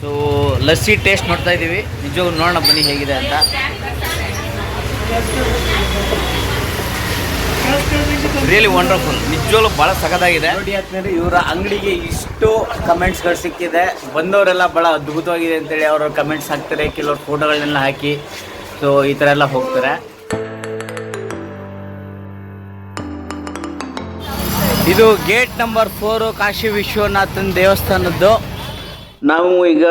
So lassi taste ನೋಡ್ತಾ ಇದ್ದೀವಿ ನಿಜವಾಗ್ಲೂ ನೋಡೋಣ ಬನ್ನಿ ಹೇಗಿದೆ ಅಂತ. ರಿಯಲಿ ವಂಡರ್ಫುಲ್ ನಿಜವಾಗ್ಲೂ ಭಾಳ ಸಖದಾಗಿದೆ ನೋಡಿ ಇವರ ಅಂಗಡಿಗೆ ಇಷ್ಟು ಕಮೆಂಟ್ಸ್ಗಳು ಸಿಕ್ಕಿದೆ. ಬಂದವರೆಲ್ಲ ಭಾಳ ಅದ್ಭುತವಾಗಿದೆ ಅಂತೇಳಿ ಅವರ ಕಮೆಂಟ್ಸ್ ಹಾಕ್ತಾರೆ, ಕೆಲವರು ಫೋಟೋಗಳನ್ನೆಲ್ಲ ಹಾಕಿ. ಸೊ ಈ ಥರ ಎಲ್ಲ ಹೋಗ್ತಾರೆ. ಇದು gate number four Kashi Viswanathan ದೇವಸ್ಥಾನದ್ದು. ನಾವು ಈಗ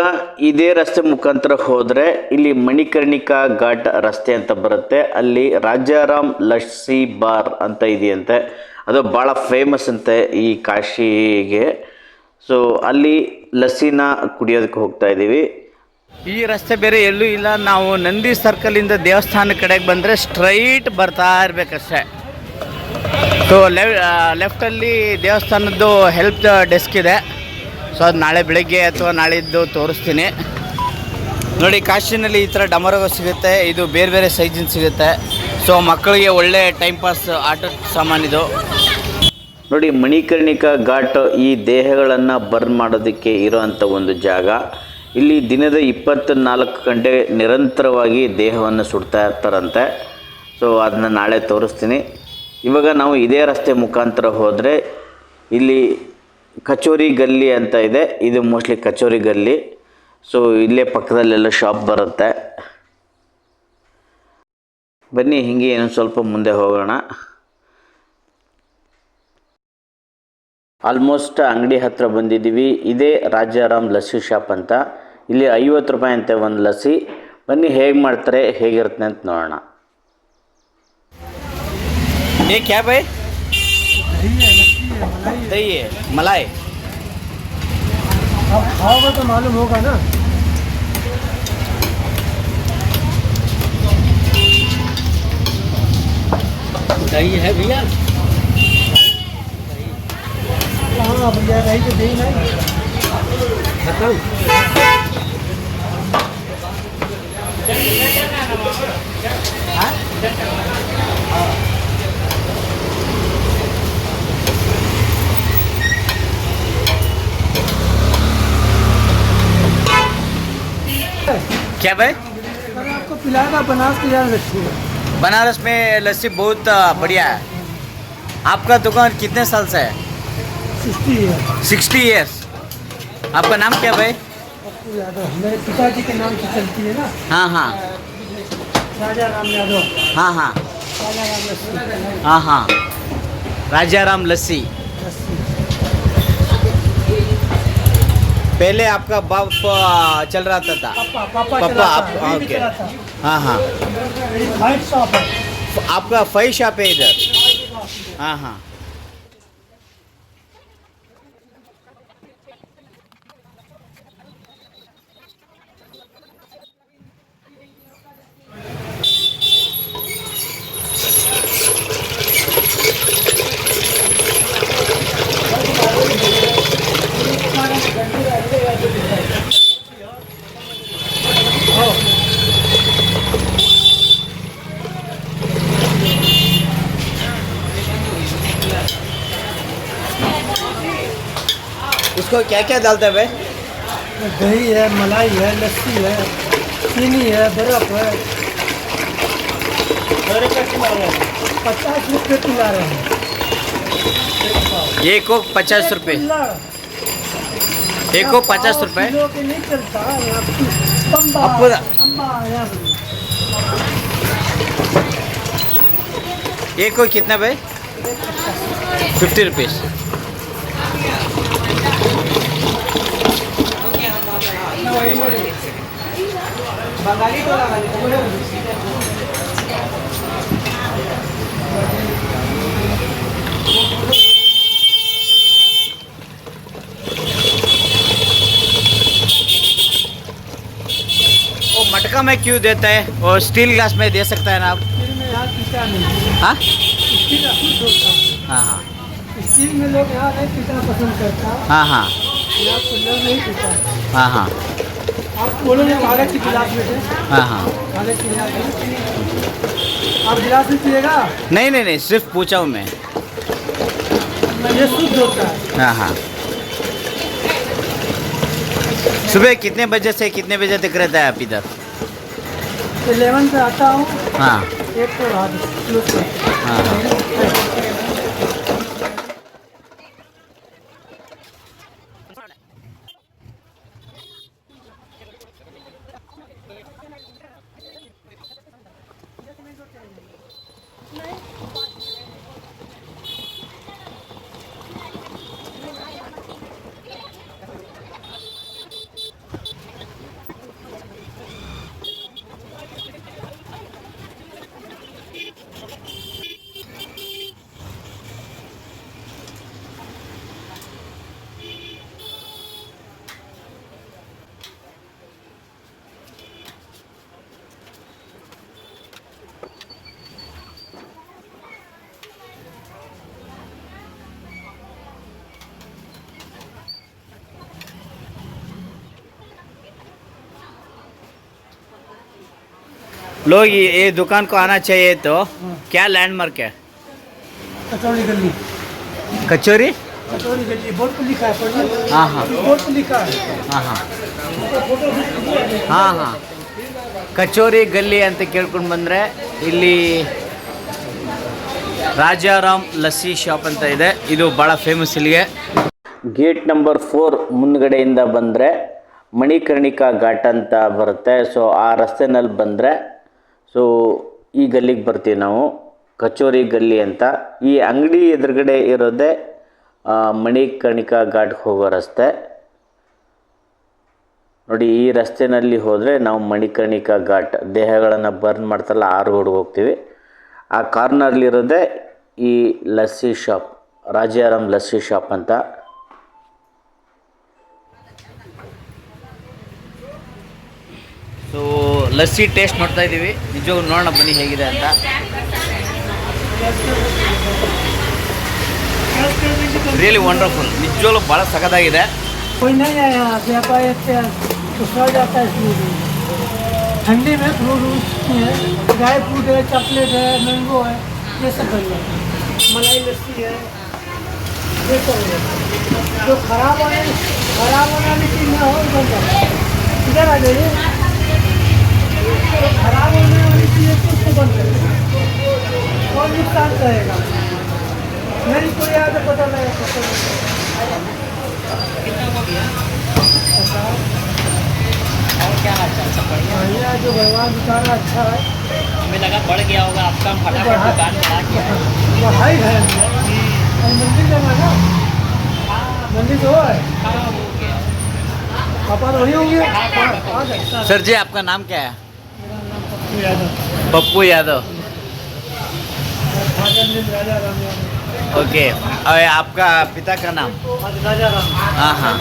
ಇದೇ ರಸ್ತೆ ಮುಖಾಂತರ ಹೋದರೆ ಇಲ್ಲಿ ಮಣಿಕರ್ಣಿಕಾ ಘಾಟ್ ರಸ್ತೆ ಅಂತ ಬರುತ್ತೆ. ಅಲ್ಲಿ ರಾಜಾರಾಮ್ ಲಸ್ಸಿ ಬಾರ್ ಅಂತ ಇದೆಯಂತೆ. ಅದು ಭಾಳ ಫೇಮಸ್ ಅಂತೆ ಈ ಕಾಶಿಗೆ. ಸೊ ಅಲ್ಲಿ ಲಸ್ಸಿನ ಕುಡಿಯೋದಕ್ಕೆ ಹೋಗ್ತಾ ಇದ್ದೀವಿ. ಈ ರಸ್ತೆ ಬೇರೆ ಎಲ್ಲೂ ಇಲ್ಲ. ನಾವು ನಂದಿ ಸರ್ಕಲಿಂದ ದೇವಸ್ಥಾನ ಕಡೆಗೆ ಬಂದರೆ ಸ್ಟ್ರೈಟ್ ಬರ್ತಾ ಇರಬೇಕಷ್ಟೇ. ಸೊ ಲೆಫ್ ಲೆಫ್ಟಲ್ಲಿ ದೇವಸ್ಥಾನದ್ದು ಹೆಲ್ಪ್ ಡೆಸ್ಕ್ ಇದೆ. ಸೊ ಅದು ನಾಳೆ ಬೆಳಗ್ಗೆ ಅಥವಾ ನಾಳಿದ್ದು ತೋರಿಸ್ತೀನಿ. ನೋಡಿ, ಕಾಶಿನಲ್ಲಿ ಈ ಥರ ಡಮರಗೋ ಸಿಗುತ್ತೆ. ಇದು ಬೇರೆ ಬೇರೆ ಸೈಜಿನ ಸಿಗುತ್ತೆ. ಸೊ ಮಕ್ಕಳಿಗೆ ಒಳ್ಳೆ ಟೈಮ್ ಪಾಸ್ ಆಟದ ಸಾಮಾನಿದು ನೋಡಿ, ಮಣಿಕರ್ಣಿಕಾ ಘಾಟ್ ಈ ದೇಹಗಳನ್ನು ಬರ್ನ್ ಮಾಡೋದಕ್ಕೆ ಇರೋವಂಥ ಒಂದು ಜಾಗ. ಇಲ್ಲಿ ದಿನದ ಇಪ್ಪತ್ತ್ನಾಲ್ಕು ಗಂಟೆ ನಿರಂತರವಾಗಿ ದೇಹವನ್ನು ಸುಡ್ತಾ ಇರ್ತಾರಂತೆ. ಸೊ ಅದನ್ನ ನಾಳೆ ತೋರಿಸ್ತೀನಿ. ಇವಾಗ ನಾವು ಇದೇ ರಸ್ತೆ ಮುಖಾಂತರ ಹೋದರೆ ಇಲ್ಲಿ ಕಚೋರಿ ಗಲ್ಲಿ ಅಂತ ಇದೆ. ಇದು ಮೋಸ್ಟ್ಲಿ ಕಚೋರಿ ಗಲ್ಲಿ. ಸೊ ಇಲ್ಲೇ ಪಕ್ಕದಲ್ಲೆಲ್ಲ ಶಾಪ್ ಬರುತ್ತೆ. ಬನ್ನಿ ಹೀಗೆ ಏನು ಸ್ವಲ್ಪ ಮುಂದೆ ಹೋಗೋಣ. ಆಲ್ಮೋಸ್ಟ್ ಅಂಗಡಿ ಹತ್ರ ಬಂದಿದ್ದೀವಿ. ಇದೇ ರಾಜಾರಾಮ್ ಲಸ್ಸಿ ಶಾಪ್ ಅಂತ. ಇಲ್ಲಿ ಐವತ್ತು ರೂಪಾಯಿ ಅಂತೆ ಒಂದು ಲಸ್ಸಿ. ಬನ್ನಿ ಹೇಗೆ ಮಾಡ್ತಾರೆ ಹೇಗಿರುತ್ತೆ ಅಂತ ನೋಡೋಣ. ಏ ಕ್ಯಾಬೈ दही है मलाई अब खाओगे तो मालूम होगा ना दही है भैया हाँ भैया रही तो दही नहीं बताऊँ क्या भाई? आपको पिलाएगा बनारस की रखिए। बनारस में लस्सी बहुत बढ़िया है। आपका दुकान कितने साल से है? सिक्सटी ईयर्स आपका नाम क्या भाई? मेरे पिताजी के नाम से चलती है ना? हाँ हाँ। राजा राम यादव। हाँ हाँ। राजा राम लक्ष्मी हाँ हाँ। राजाराम लस्सी लस्सी। पहले आपका बाप चल रहा था, था। पापा पापा पापा आप है, ओके। हाँ हाँ। है। आपका फाइव शॉप है इधर। हाँ हाँ। क्या क्या डालते हैं भाई? दही है मलाई है लस्सी है चीनी है बर्फ़ है। पचास रुपये पिला रहे हैं। एक को पचास रुपये। एक को पचास रुपये। नहीं चलता यहाँ पे तंबा अपुरा। तंबा यहाँ पे। एक को कितना भाई? Fifty rupees. वो मटका में क्यों देता है? और स्टील ग्लास में दे सकता है ना आप? स्टील में यहाँ पीता नहीं हाँ। है? हाँ स्टील में लोग यहाँ नहीं पसंद करता। हाँ हाँ। है। हाँ। आप बोलोगे कागज़ की गिलास में से हाँ हाँ। कागज़ की गिलास में आप गिलास में पिएगा नहीं नहीं नहीं सिर्फ़ पूछा हूँ मैं। ये शुद्ध होता है हाँ। हाँ सुबह कितने बजे से कितने बजे तक रहता है आप इधर? इलेवन पे आता हूँ। हाँ। एक क्लोज करते हैं। लोग ये ये दुकान को आना चाहिए तो क्या लैंडमार्क है कचौड़ी गली कचोरी कचौड़ी गली बोर्ड पे लिखा है पढ़िए हाँ हाँ बोर्ड पे लिखा है ಹಾಂ ಹಾಂ फोटो खींच लीजिए। ಹಾಂ ಹಾಂ ಕಚೋರಿ ಗಲ್ಲಿ ಅಂತ ಕೇಳ್ಕೊಂಡು ಬಂದರೆ ಇಲ್ಲಿ ರಾಜಾರಾಮ್ ಲಸ್ಸಿ ಶಾಪ್ ಅಂತ ಇದೆ ಇದು ಭಾಳ ಫೇಮಸ್ ಇಲ್ಲಿಗೆ ಗೇಟ್ ನಂಬರ್ ಫೋರ್ ಮುಂದ್ಗಡೆಯಿಂದ ಬಂದರೆ ಮಣಿಕರ್ಣಿಕಾ ಘಾಟ್ ಅಂತ ಬರುತ್ತೆ ಸೊ ಆ ರಸ್ತೆನಲ್ಲಿ ಬಂದರೆ ಸೊ ಈ ಗಲ್ಲಿಗೆ ಬರ್ತೀವಿ ನಾವು. ಕಚೋರಿ ಗಲ್ಲಿ ಅಂತ. ಈ ಅಂಗಡಿ ಎದುರುಗಡೆ ಇರೋದೇ ಮಣಿಕರ್ಣಿಕಾ ಘಾಟ್ಗೆ ಹೋಗೋ ರಸ್ತೆ. ನೋಡಿ, ಈ ರಸ್ತೆನಲ್ಲಿ ಹೋದರೆ ನಾವು ಮಣಿಕರ್ಣಿಕಾ ಘಾಟ್. ದೇಹಗಳನ್ನು ಬರ್ನ್ ಮಾಡ್ತಲ್ಲ, ಆ ರೋಡ್ಗೆ ಹೋಗ್ತೀವಿ. ಆ ಕಾರ್ನರ್ಲಿರೋದೇ ಈ ಲಸ್ಸಿ ಶಾಪ್ ರಾಜಾರಾಮ್ ಲಸ್ಸಿ ಶಾಪ್ ಅಂತ. ಸೊ ಲಸ್ಸಿ ಟೇಸ್ಟ್ ನೋಡ್ತಾ ಇದ್ದೀವಿ ನಿಜವಾಗ್ಲೂ ನೋಡೋಣ ಬನ್ನಿ ಹೇಗಿದೆ ಅಂತ ರಿಯಲಿ ವಂಡರ್ಫುಲ್ ನಿಜವಾಗ್ಲೂ ಭಾಳ ಸಖತ್ತಾಗಿದೆ कोई नहीं है यहाँ से आप आए थे दूसरा जाता है फ्रूट ठंडी में फ्रूट है ड्राई फ्रूट है चॉकलेट है मैंगो है ये सब बन जाता है मलाई लस्सी है ये सब है जो खराब होने खराब होने वाली चीज़ ना हो वो बन जाता है इधर आ जाइए है तो बंद करिए और नुकसान करेगा? नहीं कोई आगे पता लगेगा बढ़िया? जो भगवान उतारा अच्छा है। हमें लगा बढ़ गया होगा आपका हम फटाफट दुकान बढ़ा के। बढ़ाई है। और मंदिर जाना है ना? मंदिर तो है। पापा तो वही होंगे सर जी आपका नाम क्या है? मेरा नाम पप्पू यादव। पप्पू यादव ओके और आपका पिता का नाम? हाँ हाँ।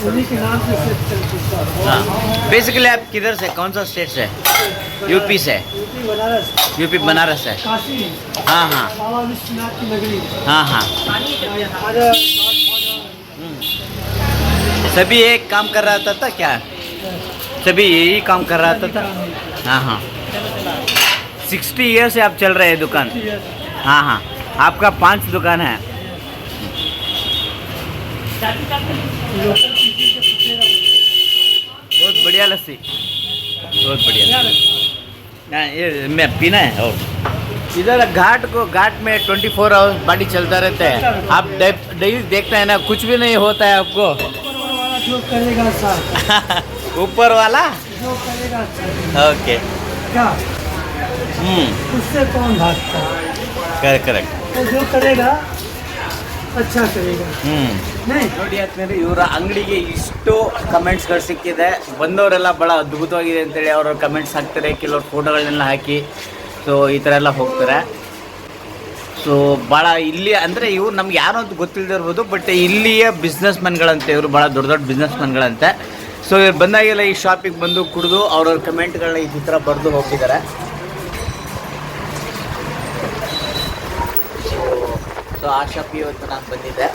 चलती है। हाँ बेसिकली आप किधर से कौन सा स्टेट से? यूपी से? यूपी बनारस हाँ हाँ। नगरी हाँ। हाँ सभी एक काम कर रहा था, था क्या? सभी यही काम कर रहा था? हाँ हाँ। सिक्सटी ईयर से आप चल रहे हैं दुकान? हाँ हाँ। आपका पाँच दुकान है। बहुत बढ़िया लस्सी। बहुत बढ़िया। हाँ, ये मैं पीना है और इधर घाट को घाट में ट्वेंटी फोर आवर्स गाड़ी चलता रहता है। आप डेली देखते हैं ना कुछ भी नहीं होता है आपको। ऊपर वाला जो करेगा साथ ऊपर वाला? जो करेगा साथ ओके। क्या? उससे कौन भागता है करेक्ट करेक्ट वो जो करेगा अच्छा करेगा ಹ್ಮ್ नहीं ನೋಡಿ ಆದ್ಮೇಲೆ ಇವರ ಅಂಗಡಿಗೆ ಇಷ್ಟು ಕಮೆಂಟ್ಸ್ಗಳು ಸಿಕ್ಕಿದೆ ಬಂದವರೆಲ್ಲ ಭಾಳ ಅದ್ಭುತವಾಗಿದೆ ಅಂತೇಳಿ ಅವರು ಕಮೆಂಟ್ಸ್ ಹಾಕ್ತಾರೆ ಕೆಲವ್ರು ಫೋಟೋಗಳನ್ನೆಲ್ಲ ಹಾಕಿ ಸೊ ಈ ಥರ ಎಲ್ಲ ಹೋಗ್ತಾರೆ ಸೊ ಭಾಳ ಇಲ್ಲಿ ಅಂದರೆ ಇವ್ರು ನಮ್ಗೆ ಯಾರು ಅಂತ ಗೊತ್ತಿಲ್ಲದಿರ್ಬೋದು ಬಟ್ ಇಲ್ಲಿಯ ಬಿಸ್ನೆಸ್ ಮ್ಯಾನ್ಗಳಂತೆ ಇವರು ಭಾಳ ದೊಡ್ಡ ದೊಡ್ಡ ಬಿಸ್ನೆಸ್ ಮ್ಯಾನ್ಗಳಂತೆ ಸೊ ಇವ್ರು ಬಂದಾಗೆಲ್ಲ ಈ ಶಾಪಿಗೆ ಬಂದು ಕುಡಿದು ಅವ್ರವ್ರ ಕಮೆಂಟ್ಗಳನ್ನ ಈ ಥರ ಬರೆದು ಹೋಗಿದ್ದಾರೆ ಆ ಶಾಪ್ ಇವತ್ತು ನಾನು ಬಂದಿದ್ದೆ.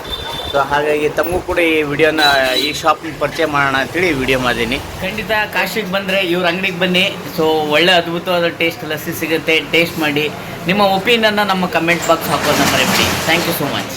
ಸೊ ಹಾಗಾಗಿ ತಮಗೂ ಕೂಡ ಈ ವಿಡಿಯೋನ, ಈ ಶಾಪ್ನ ಪರಿಚಯ ಮಾಡೋಣ ಅಂತೇಳಿ ವಿಡಿಯೋ ಮಾಡಿದ್ದೀನಿ. ಖಂಡಿತ ಕಾಶಿಗೆ ಬಂದರೆ ಇವ್ರ ಅಂಗಡಿಗೆ ಬನ್ನಿ. ಸೊ ಒಳ್ಳೆ ಅದ್ಭುತವಾದ ಟೇಸ್ಟ್ ಲಸ್ಸಿ ಸಿಗುತ್ತೆ. ಟೇಸ್ಟ್ ಮಾಡಿ. ನಿಮ್ಮ ಒಪಿನಿಯನ್ನ ನಮ್ಮ ಕಮೆಂಟ್ ಬಾಕ್ಸ್ ಹಾಕೋದನ್ನ ಮರಿಬೇಡಿ. Thank you so much